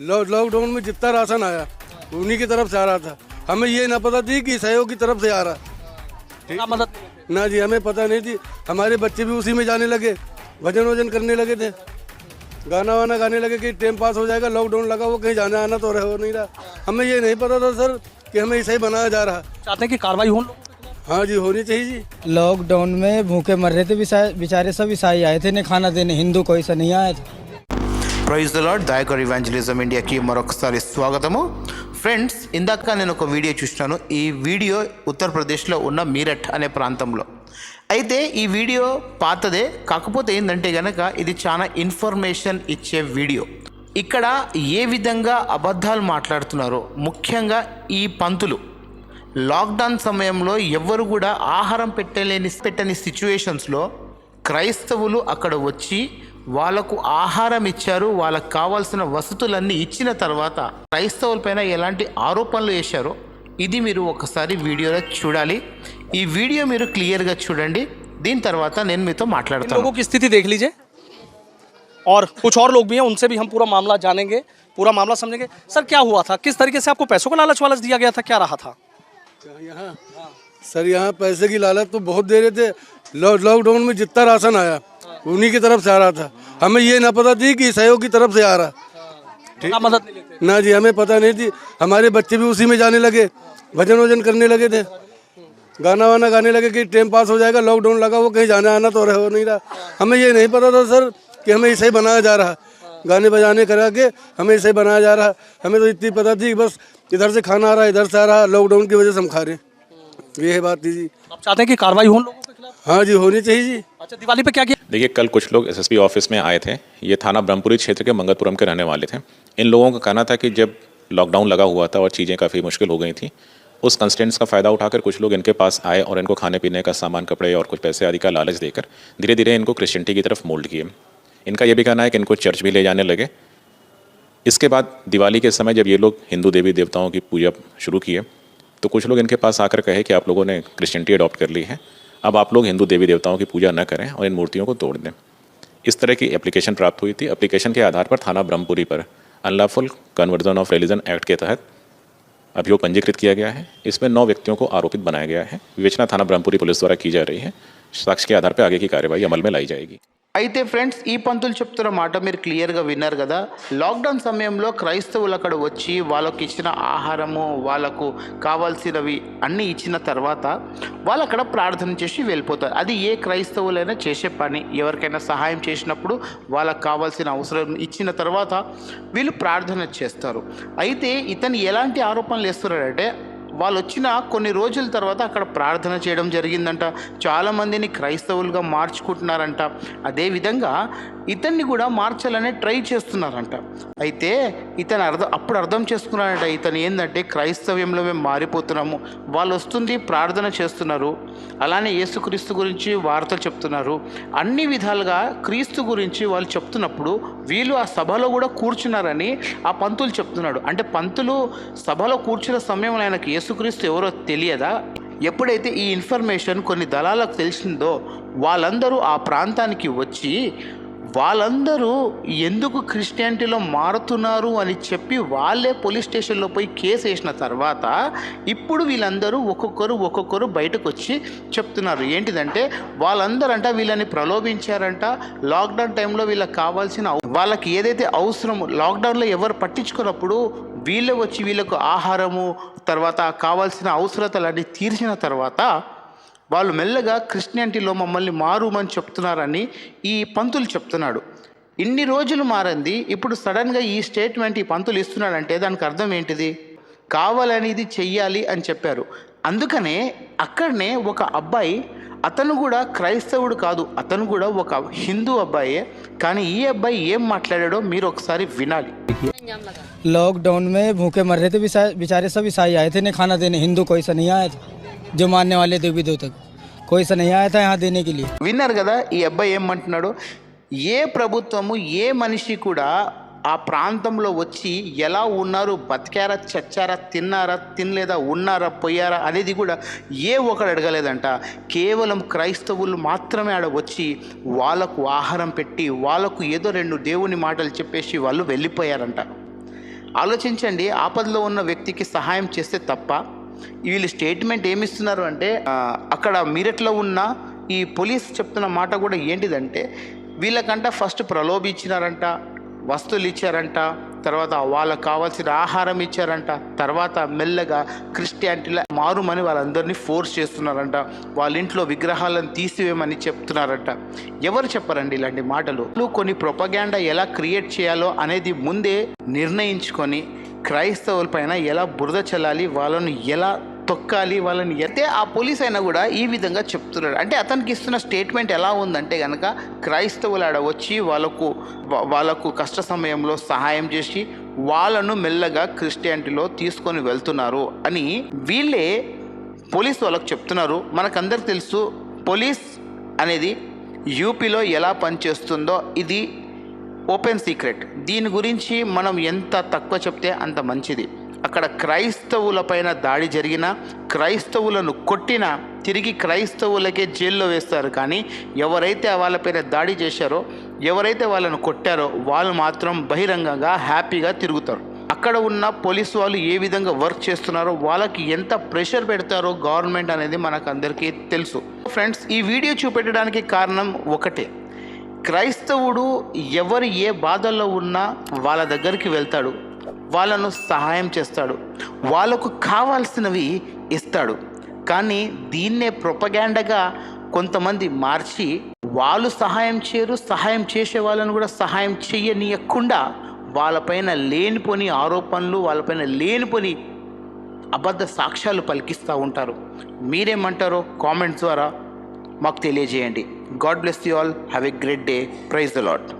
Lockdown में जितना ration आया उन्हीं की तरफ़ से आ रहा था। हमें ये ना पता थी कि सहयोग की तरफ़ से आ रहा। मदद ना जी हमें पता नहीं थी। हमारे बच्चे भी उसी में जाने लगे भजन वज़न करने लगे थे। गाना वाना गाने लगे कि टाइम पास हो जाएगा लॉकडाउन लगा वो कहीं जाना आना तो रह हो नहीं रहा। हमें ये नहीं पता था सर कि हमें ऐसा ही बनाया जा रहा। चाहते हैं कि कार्रवाई हो? हाँ जी होनी चाहिए जी। लॉकडाउन में भूखे मर रहे थे बेचारे सब ईसाई आए थे इन्हें खाना देने हिंदू कोई सा नहीं आया था। Praise the lord Dayakar evangelism ఇండియాకి మరొకసారి స్వాగతము. ఫ్రెండ్స్ ఇందాక నేను ఒక వీడియో చూసినాను. ఈ వీడియో ఉత్తరప్రదేశ్లో ఉన్న మీరట్ అనే ప్రాంతంలో. అయితే ఈ వీడియో పాతదే కాకపోతే ఏంటంటే కనుక ఇది చాలా ఇన్ఫర్మేషన్ ఇచ్చే వీడియో. ఇక్కడ ఏ విధంగా అబద్ధాలు మాట్లాడుతున్నారో ముఖ్యంగా ఈ పంతులు. లాక్డౌన్ సమయంలో ఎవ్వరు కూడా ఆహారం పెట్టలేని పెట్టని సిచ్యువేషన్స్లో క్రైస్తవులు అక్కడ వచ్చి వాళ్ళకు ఆహారం ఇచ్చారు వాళ్ళకు కావాల్సిన వసతులన్నీ ఇచ్చిన తర్వాత క్రైస్తవులపైన ఎలాంటి ఆరోపణలు వేశారో ఇది మీరు ఒకసారి వీడియోలో చూడాలి ఈ వీడియో మీరు క్లియర్గా చూడండి దీని తర్వాత నేను మీతో इन మాట్లాడతాను लोगों की स्थिति देख लीजिए और कुछ और लोग भी हैं उनसे भी हम पूरा मामला जानेंगे पूरा मामला समझेंगे सर क्या हुआ था किस तरीके से आपको पैसों का लालच वालच दिया गया था क्या रहा था यहाँ सर यहाँ पैसे की लालच तो बहुत दे रहे थे लॉ- लॉकडाउन में जितना राशन आया उन्हीं की तरफ़ से आ रहा था। हमें ये ना पता थी कि सहयोग की तरफ़ से आ रहा। क्या मदद नहीं लेते। ना जी हमें पता नहीं थी। हमारे बच्चे भी उसी में जाने लगे भजन वज़न करने लगे थे। गाना वाना गाने लगे कि टाइम पास हो जाएगा लॉकडाउन लगा वो कहीं जाना आना तो रह नहीं रहा। हमें ये नहीं पता था सर कि हमें ऐसे ही बनाया जा रहा। गाने बजाने करा के हमें ऐसे ही बनाया जा रहा। हमें तो इतनी पता थी बस इधर से खाना आ रहा है इधर से आ रहा लॉकडाउन की वजह से हम खा रहे हैं। ये है बात थी जी। आप चाहते हैं कि कार्रवाई हो हाँ जी होनी चाहिए जी। अच्छा दिवाली पे क्या किया? देखिए कल कुछ लोग एसएसपी ऑफ़िस में आए थे। ये थाना ब्रह्मपुरी क्षेत्र के मंगलपुरम के रहने वाले थे। इन लोगों का कहना था कि जब लॉकडाउन लगा हुआ था और चीज़ें काफ़ी मुश्किल हो गई थी उस कंस्टेंट्स का फ़ायदा उठाकर कुछ लोग इनके पास आए और इनको खाने पीने का सामान कपड़े और कुछ पैसे आदि का लालच देकर धीरे धीरे इनको क्रिश्चियनिटी की तरफ़ मोल्ड किए। इनका यह भी कहना है कि इनको चर्च भी ले जाने लगे। इसके बाद दिवाली के समय जब ये लोग हिंदू देवी देवताओं की पूजा शुरू किए तो कुछ लोग इनके पास आकर कहे कि आप लोगों ने क्रिश्चियनिटी अडॉप्ट कर ली है। अब आप लोग हिंदू देवी देवताओं की पूजा न करें और इन मूर्तियों को तोड़ दें। इस तरह की एप्लीकेशन प्राप्त हुई थी। एप्लीकेशन के आधार पर थाना ब्रह्मपुरी पर unlawful conversion of religion act के तहत अभियोग पंजीकृत किया गया है। इसमें नौ व्यक्तियों को आरोपित बनाया गया है। विवेचना थाना ब्रह्मपुरी पुलिस द्वारा की जा रही है। साक्ष्य के आधार पर आगे की कार्यवाही अमल में लाई जाएगी। అయితే ఫ్రెండ్స్ ఈ పంతులు చెప్తున్న మాట మీరు క్లియర్గా విన్నారు కదా? లాక్డౌన్ సమయంలో క్రైస్తవులు అక్కడ వచ్చి వాళ్ళకి ఇచ్చిన ఆహారము వాళ్ళకు కావాల్సినవి అన్నీ ఇచ్చిన తర్వాత వాళ్ళు అక్కడ ప్రార్థన చేసి వెళ్ళిపోతారు. అది ఏ క్రైస్తవులైనా చేసే పని. ఎవరికైనా సహాయం చేసినప్పుడు వాళ్ళకి కావాల్సిన అవసరం ఇచ్చిన తర్వాత వీళ్ళు ప్రార్థన చేస్తారు. అయితే ఇతను ఎలాంటి ఆరోపణలు వేస్తున్నాడంటే వాళ్ళు వచ్చిన కొన్ని రోజుల తర్వాత అక్కడ ప్రార్థన చేయడం జరిగిందంట. చాలామందిని క్రైస్తవులుగా మార్చుకుంటున్నారంట. అదేవిధంగా ఇతన్ని కూడా మార్చాలనే ట్రై చేస్తున్నారంట. అయితే ఇతను అర్థం అప్పుడు అర్థం చేసుకున్నాడంట ఇతను ఏంటంటే క్రైస్తవ్యంలో మేము మారిపోతున్నాము వాళ్ళు వస్తుంది ప్రార్థన చేస్తున్నారు అలానే యేసుక్రీస్తు గురించి వార్తలు చెప్తున్నారు. అన్ని విధాలుగా క్రీస్తు గురించి వాళ్ళు చెప్తున్నప్పుడు వీళ్ళు ఆ సభలో కూడా కూర్చున్నారని ఆ పంతులు చెప్తున్నాడు. అంటే పంతులు సభలో కూర్చున్న సమయంలో ఆయనకు యేసుక్రీస్తు ఎవరో తెలియదా? ఎప్పుడైతే ఈ ఇన్ఫర్మేషన్ కొన్ని దళాలకు తెలిసిందో వాళ్ళందరూ ఆ ప్రాంతానికి వచ్చి వాళ్ళందరూ ఎందుకు క్రిస్టియానిటీలో మారుతున్నారు అని చెప్పి వాళ్ళే పోలీస్ స్టేషన్లో పోయి కేసు వేసిన తర్వాత ఇప్పుడు వీళ్ళందరూ ఒక్కొక్కరు ఒక్కొక్కరు బయటకు వచ్చి చెప్తున్నారు. ఏంటిదంటే వాళ్ళందరంట వీళ్ళని ప్రలోభించారంట. లాక్డౌన్ టైంలో వీళ్ళకి కావాల్సిన వాళ్ళకి ఏదైతే అవసరమో లాక్డౌన్లో ఎవరు పట్టించుకున్నప్పుడు వీళ్ళే వచ్చి వీళ్ళకు ఆహారము తర్వాత కావాల్సిన అవసరతలన్నీ తీర్చిన తర్వాత వాళ్ళు మెల్లగా క్రిస్టియానిటీలో మమ్మల్ని మారుమని చెప్తున్నారని ఈ పంతులు చెప్తున్నాడు ఇన్ని రోజులు మారింది ఇప్పుడు సడన్గా ఈ స్టేట్మెంట్ ఈ పంతులు ఇస్తున్నాడంటే దానికి అర్థం ఏంటిది కావాలని ఇది చెయ్యాలి అని చెప్పారు అందుకనే అక్కడనే ఒక అబ్బాయి అతను కూడా క్రైస్తవుడు కాదు అతను కూడా ఒక హిందూ అబ్బాయే కానీ ఈ అబ్బాయి ఏం మాట్లాడాడో మీరు ఒకసారి వినాలి लॉकडाउन में भूखे मर रहे थे बिसा- बेचारे सब ईसाई आए थे इन्हें खाना देने हिंदू कोई सा नहीं आया था जो मानने वाले देवी देवता को। कोई सा नहीं आया था यहाँ देने के लिए విన్నారు కదా ఈ అబ్బాయి ఏమంటున్నాడు ఏ ప్రభుత్వము ఏ మనిషి కూడా ఆ ప్రాంతంలో వచ్చి ఎలా ఉన్నారు బతికారా చచ్చారా తిన్నారా తినలేదా ఉన్నారా పోయారా అనేది కూడా ఏ ఒకడు అడగలేదంట కేవలం క్రైస్తవులు మాత్రమే ఆడ వచ్చి వాళ్ళకు ఆహారం పెట్టి వాళ్ళకు ఏదో రెండు దేవుని మాటలు చెప్పేసి వాళ్ళు వెళ్ళిపోయారంట ఆలోచించండి ఆపదలో ఉన్న వ్యక్తికి సహాయం చేస్తే తప్ప వీళ్ళు స్టేట్మెంట్ ఏమిస్తున్నారు అంటే అక్కడ మీరట్లో ఉన్న ఈ పోలీస్ చెప్తున్న మాట కూడా ఏంటిదంటే వీళ్ళకంట ఫస్ట్ ప్రలోభించినారంట వస్తువులు ఇచ్చారంట తర్వాత వాళ్ళకు కావాల్సిన ఆహారం ఇచ్చారంట తర్వాత మెల్లగా క్రిస్టియానిటీలో మారుమని వాళ్ళందరినీ ఫోర్స్ చేస్తున్నారంట వాళ్ళ ఇంట్లో విగ్రహాలను తీసివేయమని చెప్తున్నారంట. ఎవరు చెప్పరండి ఇలాంటి మాటలు? కొన్ని ప్రొపగాండా ఎలా క్రియేట్ చేయాలో అనేది ముందే నిర్ణయించుకొని క్రైస్తవులపైన ఎలా బురద చల్లాలి వాళ్ళను ఎలా తొక్కాలి వాళ్ళని అయితే ఆ పోలీస్ అయినా కూడా ఈ విధంగా చెప్తున్నాడు అంటే అతనికి ఇస్తున్న స్టేట్మెంట్ ఎలా ఉందంటే కనుక క్రైస్తవులు ఆడ వచ్చి వాళ్ళకు వాళ్ళకు కష్ట సమయంలో సహాయం చేసి వాళ్ళను మెల్లగా క్రిస్టియానిటీలో తీసుకొని వెళ్తున్నారు అని వీళ్ళే పోలీస్ వాళ్ళకు చెప్తున్నారు. మనకందరికి తెలుసు పోలీస్ అనేది యూపీలో ఎలా పనిచేస్తుందో. ఇది ఓపెన్ సీక్రెట్. దీని గురించి మనం ఎంత తక్కువ చెప్తే అంత మంచిది. అక్కడ క్రైస్తవుల పైన దాడి జరిగిన క్రైస్తవులను కొట్టిన తిరిగి క్రైస్తవులకే జైల్లో వేస్తారు. కానీ ఎవరైతే వాళ్ళపైన దాడి చేశారో ఎవరైతే వాళ్ళను కొట్టారో వాళ్ళు మాత్రం బహిరంగంగా హ్యాపీగా తిరుగుతారు. అక్కడ ఉన్న పోలీసు వాళ్ళు ఏ విధంగా వర్క్ చేస్తున్నారో వాళ్ళకి ఎంత ప్రెషర్ పెడతారో గవర్నమెంట్ అనేది మనకు అందరికీ తెలుసు. ఫ్రెండ్స్ ఈ వీడియో చూపెట్టడానికి కారణం ఒకటే. క్రైస్తవుడు ఎవరు ఏ బాధల్లో ఉన్నా వాళ్ళ దగ్గరికి వెళ్తాడు. వాళ్ళను సహాయం చేస్తాడు. వాళ్ళకు కావాల్సినవి ఇస్తాడు. కానీ దీన్నే ప్రొపగాండగా కొంతమంది మార్చి వాళ్ళు సహాయం చేయరు సహాయం చేసే వాళ్ళను కూడా సహాయం చెయ్యనీయకుండా వాళ్ళపైన లేనిపోని ఆరోపణలు వాళ్ళపైన లేనిపోని అబద్ధ సాక్ష్యాలు పలికిస్తూ ఉంటారు. మీరేమంటారో కామెంట్స్ ద్వారా మాకు తెలియజేయండి. God bless you all. Have a great day. Praise the Lord.